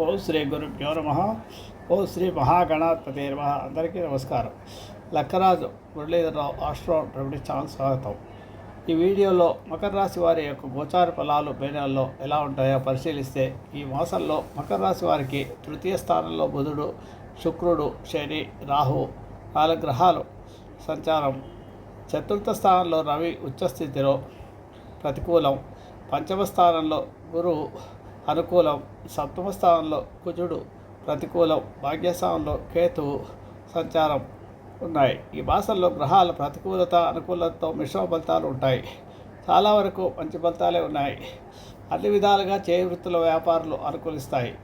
ఓ శ్రీ గురుభ్యో నమ. ఓ శ్రీ మహాగణాధిపతి నమ అందరికీ నమస్కారం. Lakkaraju Muralidhararao astro remedy channel స్వాగతం. ఈ వీడియోలో మకర రాశి వారి యొక్క గోచార ఫలాలు మేనల్లో ఎలా ఉంటాయో పరిశీలిస్తే ఈ మాసంలో మకర రాశి వారికి తృతీయ స్థానంలో బుధుడు శుక్రుడు శని రాహు నాలుగు గ్రహాలు సంచారం. చతుర్థ స్థానంలో రవి ఉచ్చస్థితిలో ప్రతికూలం. పంచమ స్థానంలో గురువు అనుకూలం. సప్తమ స్థానంలో కుజుడు ప్రతికూలం భాగ్యస్థానంలో కేతువు సంచారం ఉన్నాయి. ఈ మాసంలో గ్రహాల ప్రతికూలత అనుకూలతతో మిశ్రమ ఫలితాలు ఉంటాయి. చాలా వరకు మంచి ఫలితాలే ఉన్నాయి. అన్ని విధాలుగా చేయి వృత్తుల వ్యాపారులు అనుకూలిస్తాయి.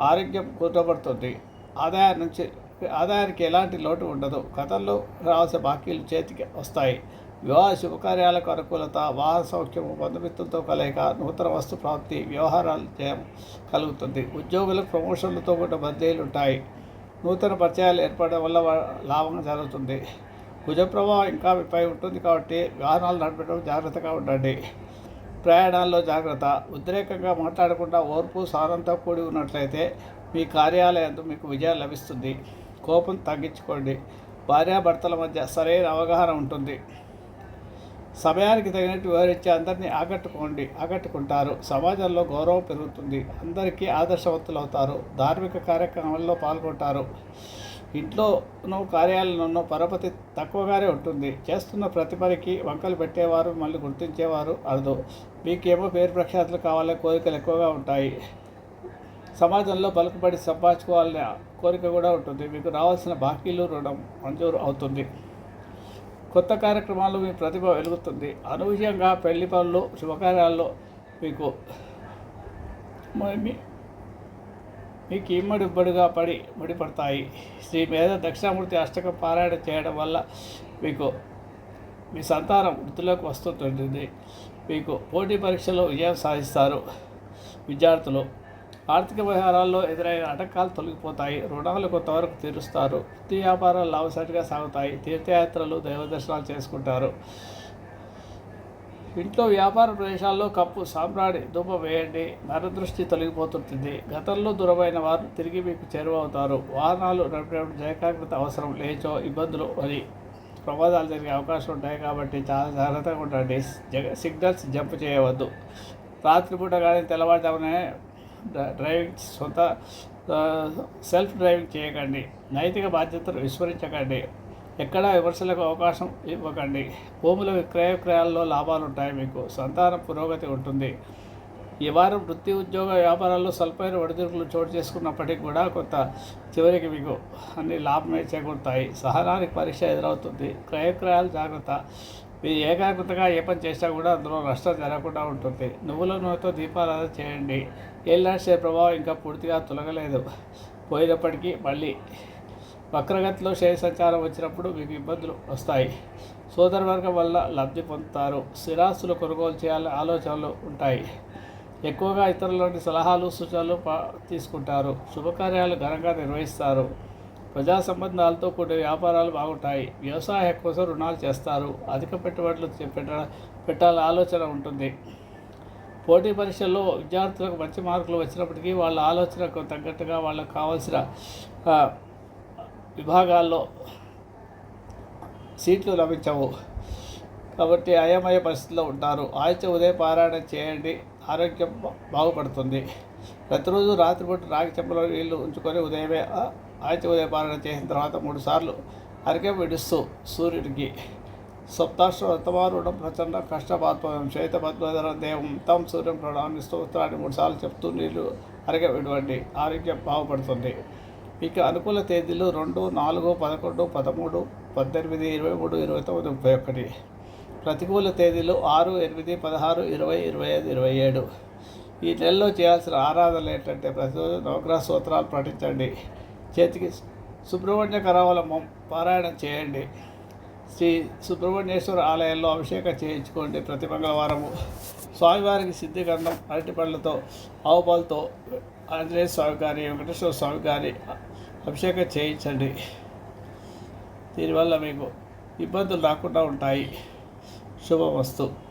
ఆరోగ్యం కుదుటపడుతుంది. ఆదాయం నుంచి ఆదాయానికి ఎలాంటి లోటు ఉండదు. గతంలో రావాల్సిన బాకీలు చేతికి వస్తాయి. వివాహ శుభకార్యాలకు అనుకూలత వాహన సౌఖ్యము బంధుమిత్రులతో కలయిక నూతన వస్తు ప్రాప్తి వ్యవహారాలు జయం కలుగుతుంది. ఉద్యోగులకు ప్రమోషన్లతో కూడిన బదిలీలు ఉంటాయి. నూతన పరిచయాలు ఏర్పడడం వల్ల లాభం జరుగుతుంది. కుజ ప్రభావం ఇంకా పై ఉంటుంది కాబట్టి వాహనాలు నడపడం జాగ్రత్తగా ఉండండి. ప్రయాణాల్లో జాగ్రత్త. ఉద్రేకంగా మాట్లాడకుండా ఓర్పు సారంతో కూడి ఉన్నట్లయితే మీ కార్యాలయంతో మీకు విజయం లభిస్తుంది. కోపం తగ్గించుకోండి. భార్యాభర్తల మధ్య సరైన అవగాహన ఉంటుంది. సమయానికి తగినట్టు వివరించి అందరినీ ఆకట్టుకోండి ఆకట్టుకుంటారు. సమాజంలో గౌరవం పెరుగుతుంది. అందరికీ ఆదర్శవంతులు అవుతారు ధార్మిక కార్యక్రమాల్లో పాల్గొంటారు. ఇంట్లోనూ కార్యాలయంలోనూ పరపతి తక్కువగానే ఉంటుంది. చేస్తున్న ప్రతి పనికి వంకలు పెట్టేవారు మళ్ళీ గుర్తించేవారు అరదు. మీకేమో పేరు ప్రఖ్యాతులు కావాలనే కోరికలు ఎక్కువగా ఉంటాయి. సమాజంలో పలుకుబడి సంపాదించుకోవాలనే కోరిక కూడా ఉంటుంది. మీకు రావాల్సిన బాకీలు రుణం మంజూరు అవుతుంది. కొత్త కార్యక్రమాలు మీ ప్రతిభ వెలుగుతుంది. అనూహ్యంగా పెళ్ళి పనులు శుభకార్యాల్లో మీకు మీ- మీకు ఇమ్మడి ఇబ్బడిగా పడి ముడిపడతాయి. శ్రీ మీద దక్షిణామూర్తి అష్టకం పారాయణ చేయడం వల్ల మీకు మీ సంతానం వృద్ధిలోకి వస్తుంటుంది మీకు పోటీ పరీక్షలో విజయం సాధిస్తారు విద్యార్థులు. ఆర్థిక వ్యవహారాల్లో ఎదురైన ఆటంకాలు తొలగిపోతాయి. రుణాలు కొంతవరకు తీరుస్తారు. వృత్తి వ్యాపారాలు లాభసాటిగా సాగుతాయి. తీర్థయాత్రలు దైవ దర్శనాలు చేసుకుంటారు. ఇంట్లో వ్యాపార ప్రదేశాల్లో కప్పు సాంబ్రాణి ధూపం వేయండి. నరదృష్టి తొలగిపోతుంటుంది. గతంలో దూరమైన వారు తిరిగి మీకు చేరువవుతారు. వాహనాలు నడిపేటప్పుడు జయకాగ్రత అవసరం లేచో ఇబ్బందులు అని ప్రమాదాలు జరిగే అవకాశం ఉంటాయి కాబట్టి చాలా జాగ్రత్తగా ఉండండి. సిగ్నల్స్ జంప్ చేయవద్దు. రాత్రిపూట కానీ తెల్లవారుజామునే డ్రైవింగ్ సొంత సెల్ఫ్ డ్రైవింగ్ చేయకండి. నైతిక బాధ్యతలు విస్మరించకండి. ఎక్కడా విమర్శలకు అవకాశం ఇవ్వకండి. భూముల విక్రయ విక్రయాల్లో లాభాలు ఉంటాయి మీకు. సంతాన పురోగతి ఉంటుంది. ఈ వారం వృత్తి ఉద్యోగ వ్యాపారాల్లో స్వల్పమైన ఒడిదుడుకులు చోటు చేసుకున్నప్పటికీ కూడా కొంత చివరికి మీకు అన్ని లాభమే చేకూరుతాయి. సహనానికి పరీక్ష ఎదురవుతుంది. క్రయక్రయాలు జాగ్రత్త మీరు ఏకాగ్రతగా ఏ పని చేసినా కూడా అందులో నష్టం జరగకుండా ఉంటుంది. నువ్వుల నూనెతో దీపారాధన చేయండి. ఏళ్ళాశయ ప్రభావం ఇంకా పూర్తిగా తొలగలేదు. పోయినప్పటికీ మళ్ళీ వక్రగతిలో శని సంచారం వచ్చినప్పుడు మీకు ఇబ్బందులు వస్తాయి. సోదరవర్గం వల్ల లబ్ధి పొందుతారు. స్థిరాస్తులు కొనుగోలు చేయాలనే ఆలోచనలు ఉంటాయి. ఎక్కువగా ఇతరుల సలహాలు సూచనలు పా తీసుకుంటారు. శుభకార్యాలు ఘనంగా నిర్వహిస్తారు. ప్రజా సంబంధాలతో కూడిన వ్యాపారాలు బాగుంటాయి. వ్యవసాయ కోసం రుణాలు చేస్తారు. అధిక పెట్టుబడులు పెట్ట పెట్టాలని ఆలోచన ఉంటుంది. పోటీ పరీక్షల్లో విద్యార్థులకు మంచి మార్కులు వచ్చినప్పటికీ వాళ్ళ ఆలోచనకు తగ్గట్టుగా వాళ్ళకు కావాల్సిన విభాగాల్లో సీట్లు లభించవు. కాబట్టి అయమయ పరిస్థితిలో ఉంటారు. ఆయుచ ఉదయం పారాయణ చేయండి. ఆరోగ్యం బాగుపడుతుంది. ప్రతిరోజు రాత్రిపూట రాగి చెంపలో నీళ్ళు ఉంచుకొని ఉదయమే ఆచి ఉదయ ఉదయం చేసిన తర్వాత మూడు సార్లు అరికే విడుస్తూ సూర్యుడికి. సప్తాశ్వ వర్తమానుడం ప్రచండ కష్టపాత్వం శ్వేత పద్మధరం దేవం తం సూర్యం ప్రణామి స్తోత్రాన్ని మూడు సార్లు చెప్తూ నీళ్ళు అరగ విడవండి. ఆరోగ్యం బాగుపడుతుంది. ఇక అనుకూల తేదీలు రెండు నాలుగు పదకొండు పదమూడు పద్దెనిమిది ఇరవై మూడు ఇరవై తొమ్మిది ముప్పై ఒకటి. ప్రతికూల తేదీలు ఆరు ఎనిమిది పదహారు ఇరవై ఇరవై ఐదు ఇరవై ఏడు. ఈ నెలలో చేయాల్సిన ఆరాధనలు ఏంటంటే ప్రతిరోజు నవగ్రహ సూత్రాలు పఠించండి. చేతికి సుబ్రహ్మణ్య కరావలంబం పారాయణం చేయండి. శ్రీ సుబ్రహ్మణ్యేశ్వర ఆలయంలో అభిషేకం చేయించుకోండి ప్రతి మంగళవారము. స్వామివారికి సిద్ధిగంధం అరటి పళ్ళతో ఆవు పాలతో ఆంజనేయ స్వామి గారి వెంకటేశ్వర స్వామి గారి అభిషేకం చేయించండి. దీనివల్ల మీకు ఇబ్బందులు రాకుండా ఉంటాయి. శుభమస్తు.